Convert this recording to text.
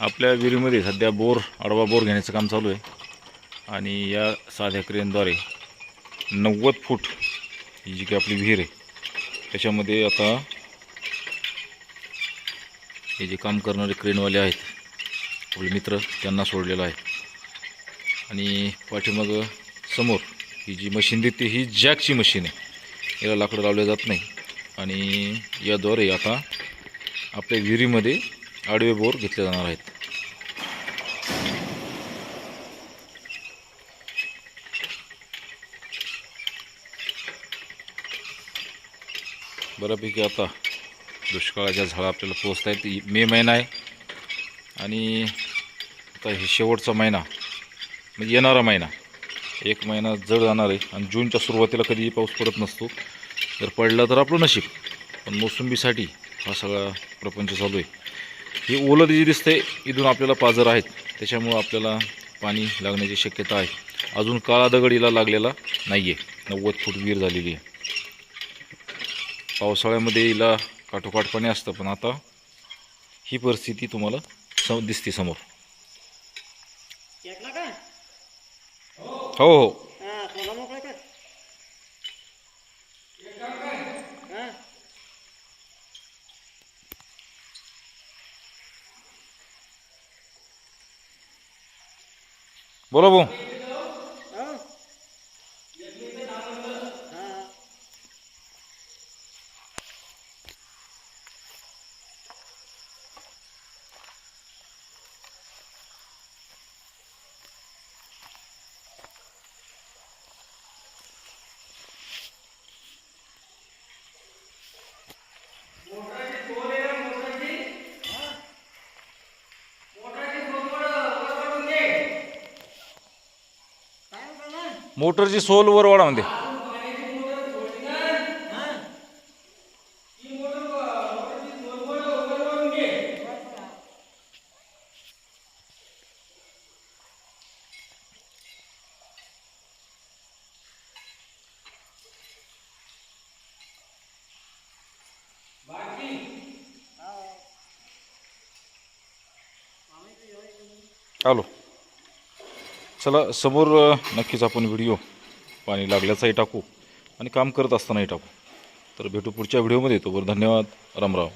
आपल्या विहिरीमध्ये सध्या बोर आडवा बोर घेण्याचं काम चालू आहे. आणि या साध्या क्रेनद्वारे नव्वद फूट ही जी काही आपली विहीर आहे त्याच्यामध्ये आता हे जे काम करणारे क्रेनवाले आहेत आपले मित्र त्यांना सोडलेलं आहे. आणि पाठीमागं समोर ही जी मशीन देते ही जॅकची मशीन आहे. याला लाकडं लावलं जात नाही. आणि याद्वारे आता आपल्या विहिरीमध्ये आडवे बोर घेतले जाणार आहेत. बऱ्यापैकी आता दुष्काळाच्या झाडा आपल्याला पोचत आहेत मे महिना आहे. आणि आता हे शेवटचा महिना. म्हणजे येणारा महिना. एक महिना जड जाणार आहे. आणि जूनच्या सुरुवातीला कधीही पाऊस पडत नसतो. जर पडला तर आपलं नशीब. पण मोसंबीसाठी हा सगळा प्रपंच चालू आहे. हे ओलं जे दिसतंय इथून आपल्याला पाजर आहेत. त्याच्यामुळं आपल्याला पाणी लागण्याची शक्यता आहे. अजून काळा दगडीला लागलेला नाही आहे नव्वद फूट विहीर झालेली आहे. पावसाळ्यामध्ये हिला काठोकाठ पाणी असतं पण आता ही परिस्थिती तुम्हाला सम दिसते समोर. हो हो हा थोडा मोकळा कर हा बोला भाऊ. मोटरची सोल वर वाढा म्हणते आलो चला समोर नक्कीच आपण व्हिडिओ पाणी लागल्याचाही टाकू आणि काम करत असतानाही टाकू. तर भेटू पुढच्या व्हिडिओमध्ये. तोवर धन्यवाद. रामराव